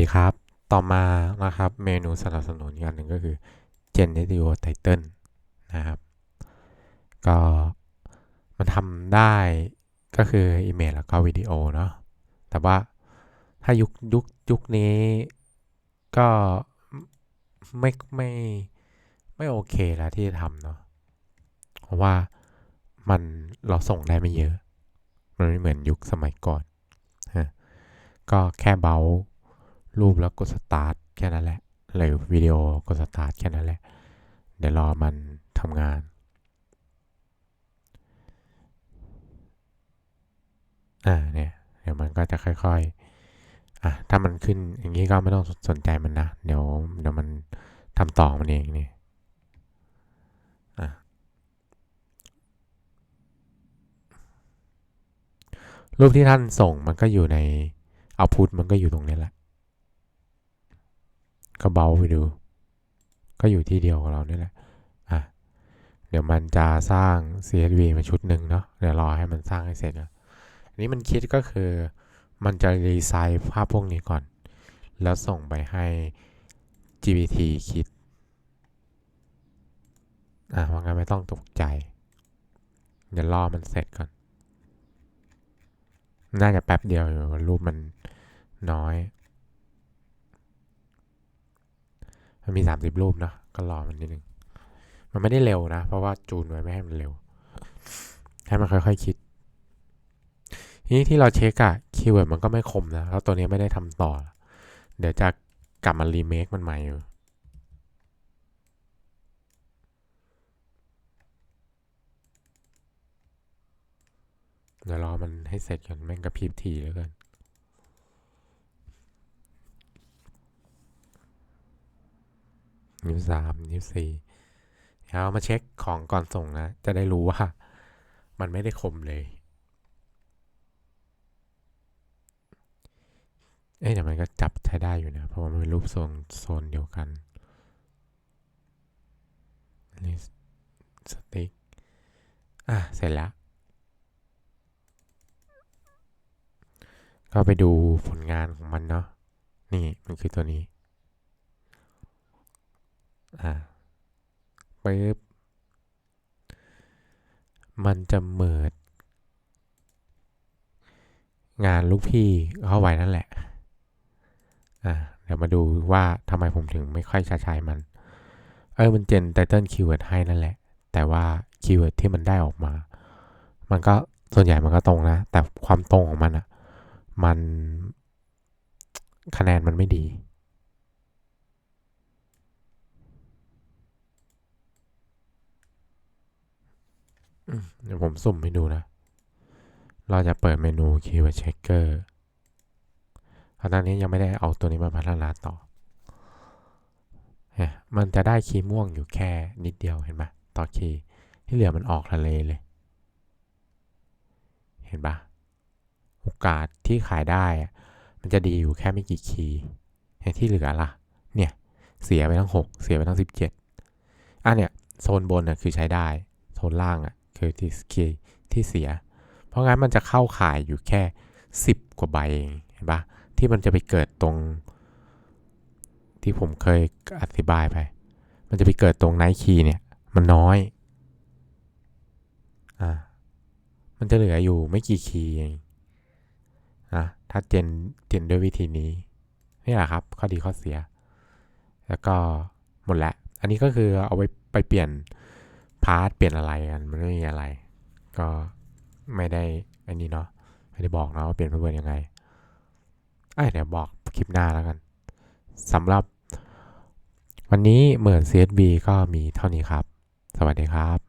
ดีครับ ต่อมานะครับเมนูสนับสนุนอีกอันหนึ่งก็คือ Generative Title นะครับ ก็มันทำได้ก็คือ Image แล้วก็วิดีโอเนาะ แต่ว่าถ้ายุคยุคยุคนี้ก็ไม่ไม่ไม่โอเคแล้วที่จะทำเนาะ เพราะว่ามันเราส่งได้ไม่เยอะ มันไม่เหมือนยุคสมัยก่อนฮะก็แค่เบา รูปแล้วกดสตาร์ทแค่นั้นแหละหรือวิดีโอกดสตาร์ทแค่นั้นแหละ เดี๋ยวรอมันทำงานอ่าเนี่ยเดี๋ยวมันก็จะค่อยๆอะถ้ามันขึ้นอย่างนี้ก็ไม่ต้องสนใจมันนะ เดี๋ยวเดี๋ยวมันทำต่อมันเองนี่อะรูปที่ท่านส่งมันก็อยู่ในเอาพุทมันก็อยู่ตรงนี้แหละ ก็เบาไปดู ก็อยู่ที่เดียวของเรานี่แหละอะเดี๋ยวมันจะสร้าง CSV มาชุดหนึ่งเนาะเดี๋ยวรอให้มันสร้างให้เสร็จนะอันนี้มันคิดก็คือมันจะรีไซน์ภาพพวกนี้ก่อน แล้วส่งไปให้ GPT คิด อะว่างั้นไม่ต้องตกใจ เดี๋ยวรอมันเสร็จก่อน น่าจะแป๊บเดียวอยู่รูปมันน้อย มันมี 30 รูปเนาะก็รอมันนิดนึง มันไม่ได้เร็วนะ เพราะว่าจูนไว้ไม่ให้มันเร็ว ให้มันค่อยๆคคิดทีนี้ที่เราเช็คอะคีย์เวิร์ดมันก็ไม่คมนะ แล้วตัวนี้ไม่ได้ทำต่อ เดี๋ยวจะกลับมารีเมคมันใหม่อยู่เดี๋ยวรอมันให้เสร็จก่อนแม่งกระพริบทีแล้วกัน นิ้วสามนิ้วสี่เดี๋ยวเอามาเช็คของก่อนส่งนะ จะได้รู้ว่า มันไม่ได้คมเลยเอ๊ะแต่มันก็จับใช้ได้อยู่นะ เพราะว่ามันเป็นรูปโซนโซนเดียวกันลิสสติ๊กอะ เสร็จแล้ว ก็ไปดูผลงานของมันเนาะ นี่มันคือตัวนี้ อ่าปึ๊บมันจะเมิด งานลูกพี่เข้าไว้นั่นแหละ อ่าเดี๋ยวมาดูว่าทำไมผมถึงไม่ค่อยใช้มัน เออมันเจนไตเติลคีย์เวิร์ดให้นั่นแหละ แต่ว่าคีย์เวิร์ดที่มันได้ออกมา มันก็ส่วนใหญ่มันก็ตรงนะ แต่ความตรงของมันอะมันคะแนนมันไม่ดี เดี๋ยวผมสุ่มให้ดูนะ เราจะเปิดเมนู Keyword Checker ตอนนี้ยังไม่ได้เอาตัวนี้มาพัฒนาต่อ มันจะได้คีย์ม่วงอยู่แค่นิดเดียวเห็นไหมต่อคีย์ที่เหลือมันออกทะเลเลย เห็นปะโอกาสที่ขายได้ มันจะดีอยู่แค่ไม่กี่คีย์ที่เหลือล่ะ เนี่ย เสียไปทั้ง 6 เสียไปทั้ง 17อะเนี่ยโซนบนน่ะคือใช้ได้ โซนล่างอะ คือที่คีย์ที่เสีย เพราะงั้นมันจะเข้าขายอยู่แค่ 10 กว่าใบเองเห็นปะที่มันจะไปเกิดตรง ที่ผมเคยอธิบายไป มันจะไปเกิดตรงไนท์คีเนี่ยมันน้อยอ่ามันจะเหลืออยู่ไม่กี่คีย์เองนะถ้าเจนเจนด้วยวิธีนี้นี่แหละครับ ข้อดีข้อเสีย แล้วก็หมดละ อันนี้ก็คือเอาไว้ไปเปลี่ยน พาร์ทเปลี่ยนอะไรกันมันไม่มีอะไร ก็ไม่ได้อันนี้เนาะไม่ได้บอกนะว่าเปลี่ยนเพื่อนยังไงไอ้เดี๋ยวบอกคลิปหน้าแล้วกันสำหรับ วันนี้เหมือน CSB ก็มีเท่านี้ครับ สวัสดีครับ